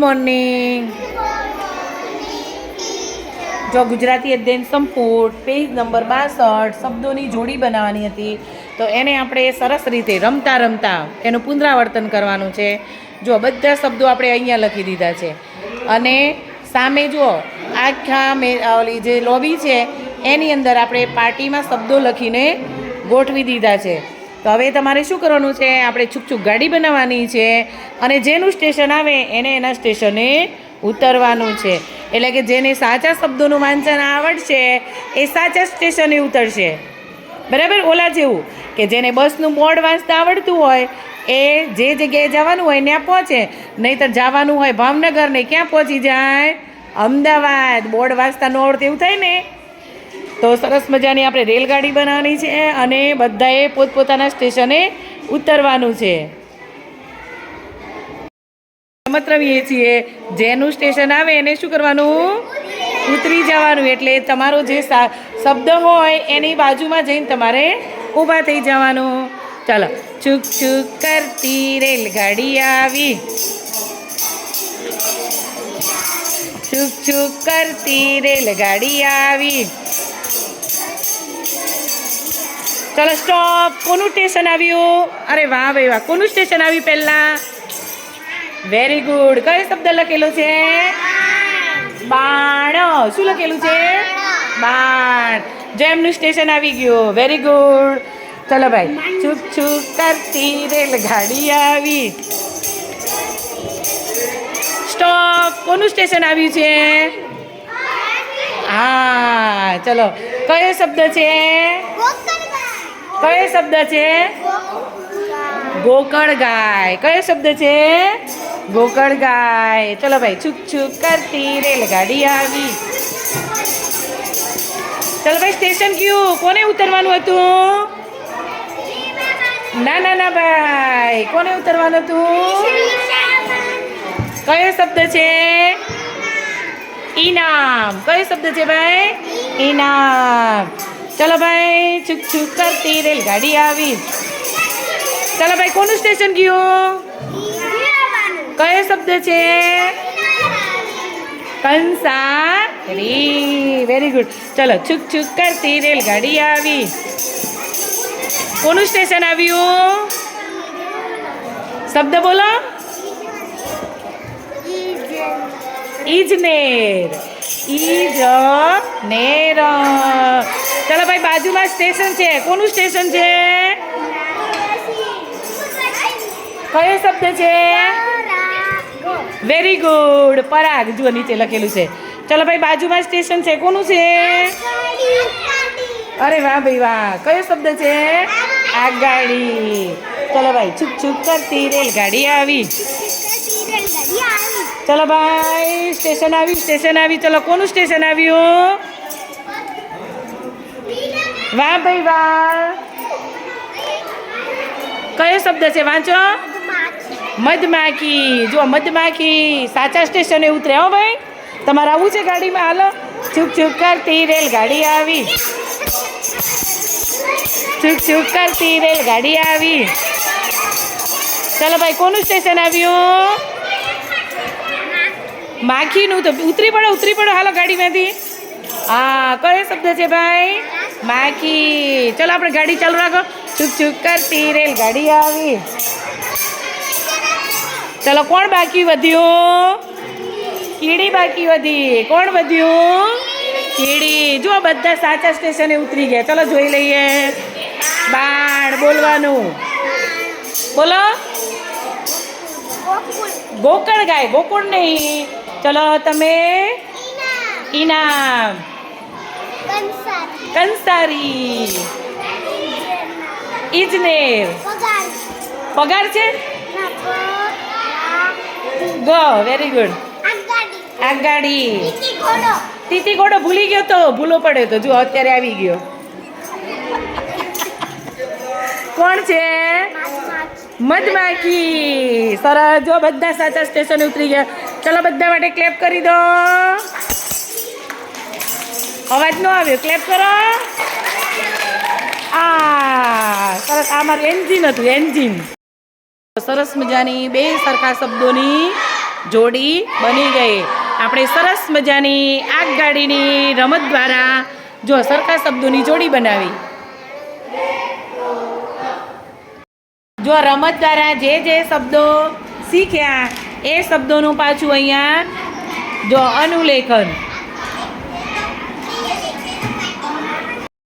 Morning જો ગુજરાતી અધ્યયન સંપૂર્ણ પેજ નંબર બાસઠ, શબ્દોની જોડી બનાવવાની હતી. તો એને આપણે સરસ રીતે રમતા રમતા એનું પુનરાવર્તન કરવાનું છે. જો બધા શબ્દો આપણે અહીંયા લખી દીધા છે. અને સામે જુઓ, આખા મે ઓલી જે લોબી છે, એની અંદર આપણે પાર્ટીમાં શબ્દો લખીને ગોઠવી દીધા છે. તો હવે તમારે શું કરવાનું છે? આપણે છૂક છૂક ગાડી બનાવવાની છે અને જેનું સ્ટેશન આવે એને એના સ્ટેશને ઉતરવાનું છે. એટલે કે જેને સાચા શબ્દોનું વાંચન આવડશે, એ સાચા સ્ટેશને ઉતરશે. બરાબર? ઓલા જેવું. કે જેને બસનું બોર્ડ વાંચતા આવડતું હોય, એ જે જગ્યાએ જવાનું હોય ત્યાં પહોંચે. નહીંતર જવાનું હોય ભાવનગર ને ક્યાં પહોંચી જાય? અમદાવાદ. બોર્ડ વાંચતા ન આવડતું એવું થાય ને? તો સરસ મજાની આપણે રેલગાડી બનાવવાની છે અને બધાએ પોતપોતાના સ્ટેશને ઉતરવાનું છે. રમત રમીએ છીએ. જેનું સ્ટેશન આવે એને શું કરવાનું? ઉતરી જવાનું. એટલે તમારો જે શબ્દ હોય એની બાજુમાં જઈને તમારે ઊભા થઈ જવાનું. ચાલો ચૂક ચૂક કરતી રેલગાડી આવી. ચૂક છુક કરતી રેલગાડી આવી. ચલો સ્ટોપ કોનું સ્ટેશન આવ્યું? અરે વાહ ભાઈ વાહ. કોનું સ્ટેશન આવ્યું પહેલાં? વેરી ગુડ કયો શબ્દ લખેલો છે? બાણ. શું લખેલું છે? બાણ. જેમનું સ્ટેશન આવી ગયું. વેરી ગુડ ચલો ભાઈ. છુક છુક કરતી રેલગાડી આવી. સ્ટોપ. કોનું સ્ટેશન આવ્યું છે? હા, ચલો. કયો શબ્દ છે? કયો શબ્દ છે? ગોકળ ગાય. કયો શબ્દ છે? ગોકળ ગાય. ચલો ભાઈ, છુક છુક કરતી રેલગાડી આવી. ચલો ભાઈ, સ્ટેશન કયું? કોને ઉતરવાનું હતું? ના ના ના ભાઈ. કોને ઉતરવાનું હતું? કયો શબ્દ છે? ઈનામ. કયો શબ્દ છે ભાઈ? ઈનામ. ચલો ભાઈ, છુક છુક કરતી રેલગાડી આવી. ચલો ભાઈ, કોનું સ્ટેશન ગયું? કયો શબ્દ છે? કંસારી. વેરી ગુડ ચલો, છુક છુક કરતી રેલગાડી આવી. કોનું સ્ટેશન આવ્યું? શબ્દ બોલો. ઈજનેર. ઇજનેર ચલો ભાઈ, બાજુમાં સ્ટેશન છે. કોનું સ્ટેશન છે? કયો શબ્દ છે? Very good. પરાગ. જુઓ, નીચે લખેલું છે. ચલો ભાઈ, બાજુમાં સ્ટેશન છે. કોનું છે? અરે વાહ ભાઈ વાહ. કયો શબ્દ છે? આગાડી. ચલો ભાઈ છુક છુક કરતી રેલગાડી આવી. ચલો ભાઈ સ્ટેશન આવ્યું સ્ટેશન આવ્યું ચલો કોનું સ્ટેશન આવ્યું વાહ ભાઈ વાહ કયો શબ્દ છે વાંચો મધમાખી જો મધમાખી સાચા સ્ટેશને ઉતરે હો ભાઈ તમારે આવું છે ગાડીમાં હાલો ચૂક ચૂક કરતી રેલગાડી આવી ચૂક ચૂક કરતી રેલગાડી આવી ચાલો ભાઈ, કોનું સ્ટેશન આવ્યું? માખીનું તો ઉતરી પડો ઉતરી પડો. હાલો ગાડીમાંથી હા, કયો શબ્દ છે ભાઈ? માખી. ચલો, આપણે ગાડી ચાલુ રાખો. ચૂક ચૂક કરતી રેલગાડી આવી. ચલો, કોણ બાકી વધ્યું? કીડી બાકી વધી. કોણ વધ્યું? કીડી. જો બધા સાચા સ્ટેશને ઉતરી ગયા. ચલો, જોઈ લઈએ. બાણ બોલવાનું. બોલો. ગોકળ ગાય, ગોકુળ નહીં. ચલો તમે ઇનામ. કંસારી. ઇજનેર પગાર છે? ગો વેરી ગુડ આગાડી. તીતી ઘોડો ભૂલી ગયો તો, ભૂલો પડ્યો તો. જો અત્યારે આવી ગયો. કોણ છે? મધમાખી. સરસ. જો બધા સાચા સ્ટેશન ઉતરી ગયા. ચલો બધા માટે ક્લેપ કરી દો. અવાજ ન આવ્યો. ક્લેપ કરો. આ, સરસ. આ મારું એન્જિન હતું એન્જિન સરસ મજાની બે સરખા શબ્દોની જોડી બની ગઈ. આપણે સરસ મજાની આગગાડીની રમત દ્વારા જો સરખા શબ્દોની જોડી બનાવી. જો રમત દ્વારા જે જે શબ્દો શીખ્યા એ શબ્દોનું પાછું અહીંયા જો અનુલેખન.